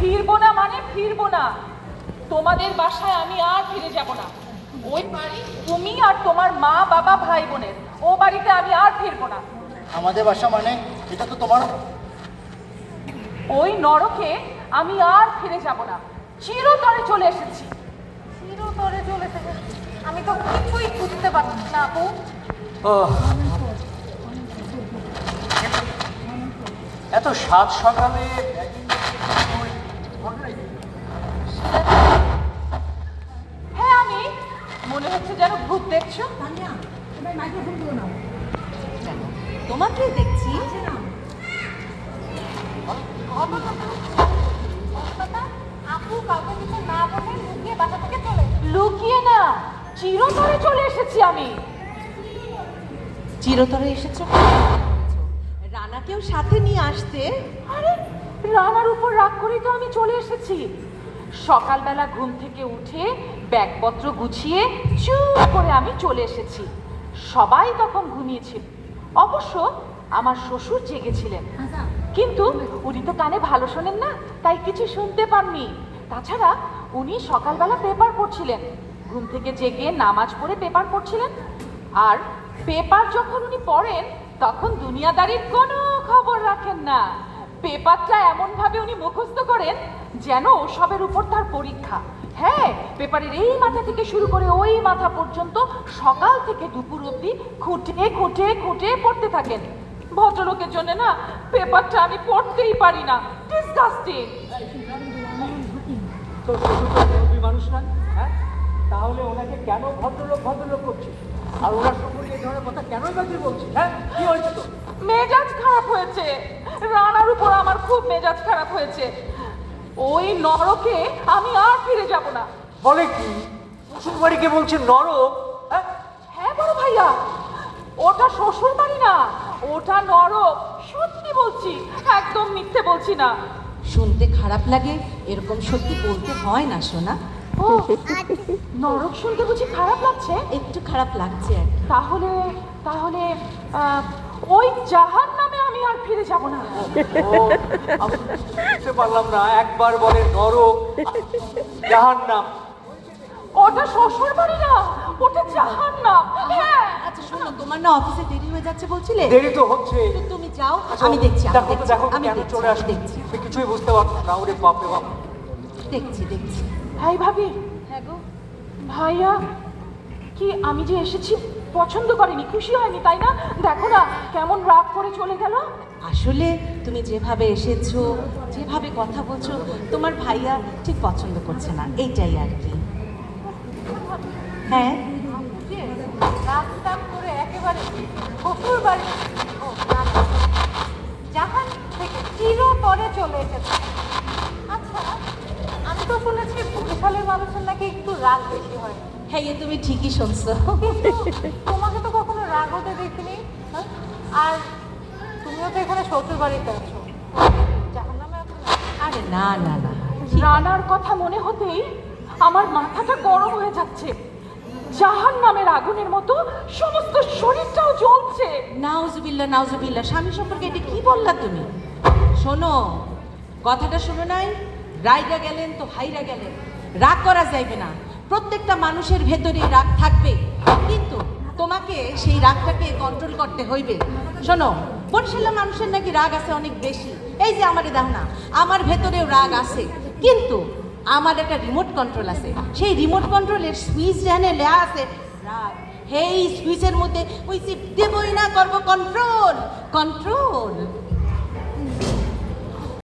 ফিরবো না মানে ফিরবো না। তোমাদের বাসায় আমি আর ফিরে যাব না। ওই বাড়ি তুমি আর তোমার মা বাবা ভাই বোনের। ও বাড়িতে আমি আর ফিরবো না। আমাদের বাসা মানে এটা তো তোমার? ওই নরকে আমি আর ফিরে যাব না। চিরতরে চলে এসেছি। চিরতরে চলে এসেছি। আমি তো কিছুই বুঝতে পারছি না আপু। এত সাত সকালে হ্যাঁ আমি। মনে হচ্ছে যেন ভূত দেখছ। তোমাকে দেখছি। লুকিয়ে না চিরতরে চলে এসেছি আমি। চিরতরে এসেছ? রানাকেও সাথে নিয়ে আসতে? আরে রানার উপর রাগ করেই তো আমি চলে এসেছি। সকালবেলা ঘুম থেকে উঠে ব্যাগপত্র গুছিয়ে চুপ করে আমি চলে এসেছি। সবাই তখন ঘুমিয়েছিল। অবশ্য আমার শ্বশুর জেগেছিলেন। কিন্তু উনি তো কানে ভালো শোনেন না তাই কিছু শুনতে পাননি। তাছাড়া উনি সকালবেলা পেপার পড়ছিলেন। ঘুম থেকে জেগে নামাজ পড়ে পেপার পড়ছিলেন। আর পেপার যখন উনি পড়েন তখন দুনিয়াদারির কোনো খবর রাখেন না। পেপারটা এমন ভাবে উনি মুখস্থ করেন যেন ওসবের উপর তার পরীক্ষা। হ্যাঁ পেপারের এই মাথা থেকে শুরু করে ওই মাথা পর্যন্ত সকাল থেকে দুপুর অবধি খুঁটে খুঁটে খুঁটে পড়তে থাকেন। ভদ্রলোকের জন্য না পেপারটা আমি পড়তেই পারি না। ডিসগাস্টিং মানুষ না হ্যাঁ? তাহলে ওনাকে কেন ভদ্রলোক ভদ্রলোক করছিস আর ওনার সম্পর্কে এই ধরনের কথা কেনই বা তুই বলছিস হ্যাঁ? কি হয়েছে তো? মেজাজ খারাপ হয়েছে। রানার উপর আমার খুব মেজাজ খারাপ হয়েছে। ওই নরকে আমি আর ফিরে যাব না। বলে কি? শ্বশুর বাড়িকে বলছে নরক? হ্যাঁ? হ্যাঁ বড় ভাইয়া। ওটা শ্বশুর বাড়ি না ওটা নরক। সত্যি বলছি একদম মিথ্যে বলছি না। শুনতে খারাপ লাগে এরকম সত্যি বলতে হয় না সোনা। ও নরক শুনতে বুঝি খারাপ লাগছে? একটু খারাপ লাগছে তাহলে তাহলে আহ, ওই জাহান নামে আমি আর ফিরে যাব না। আমি বুঝতে পারলাম না একবার বলে নরক জাহান নাম ওটা শ্বশুর বাড়ি না ওটা জাহান নাম হ্যাঁ। আচ্ছা শোনো তোমার না অফিসে দেরি হয়ে যাচ্ছে বলছিলে? দেরি তো হচ্ছে। তুমি যাও আমি দেখছি আমি দেখো তো দেখছি দেখো আমি কেন চলে আসছি দেখছি। কিছুই বুঝতে পারছি না ওরে বাপরে বাপ। দেখছি দেখছি। ভাই ভাবি। হ্যাঁ গো। ভাইয়া কি আমি যে এসেছি? পছন্দ করেনি খুশি হয়নি তাই না? দেখো না কেমন রাগ করে চলে গেল। আসলে তুমি যেভাবে এসেছ যেভাবে কথা বলছো তোমার ভাইয়া ঠিক পছন্দ করছে না এইটাই আর কি। হ্যাঁ? করে একেবারে শ্বশুর বাড়ি ও, না, জাহান থেকে চিরতরে চলে এসেছে। আচ্ছা আমি তো শুনেছি বরিশালের মানুষের নাকি একটু রাগ বেশি হয়। হ্যাঁ এ তুমি ঠিকই শুনছো। তোমাকে তো কখনো রাগ হতে দেখিনি। হ্যাঁ? আর তুমিও তো এখানে শ্বশুর বাড়িতে আছো? আরে না না না রানার কথা মনে হতেই আমার মাথাটা গরম হয়ে যাচ্ছে। জাহান নামের আগুনের মতো সমস্ত শরীরটাও জ্বলছে। নাউজুবিল্লা নাউজুবিল্লা স্বামী সম্পর্কে এটা কি বললা তুমি? শোনো কথাটা শোনো নাই। রাইরা গেলেন তো হাইরা গেলেন। রাগ করা যাইবে না। প্রত্যেকটা মানুষের ভেতরে রাগ থাকবে। কিন্তু তোমাকে সেই রাগটাকে কন্ট্রোল করতে হইবে। শোনো বরিশালের মানুষের নাকি রাগ আছে অনেক বেশি। এই যে আমার দেখো না, আমার ভেতরেও রাগ আছে। কিন্তু আমার একটা রিমোট কন্ট্রোল আছে। সেই রিমোট কন্ট্রোলের সুইচ জানে লেয়া আছে, রাগ। হেই সুইচের মধ্যে ওই চিপ দেবই না করব কন্ট্রোল কন্ট্রোল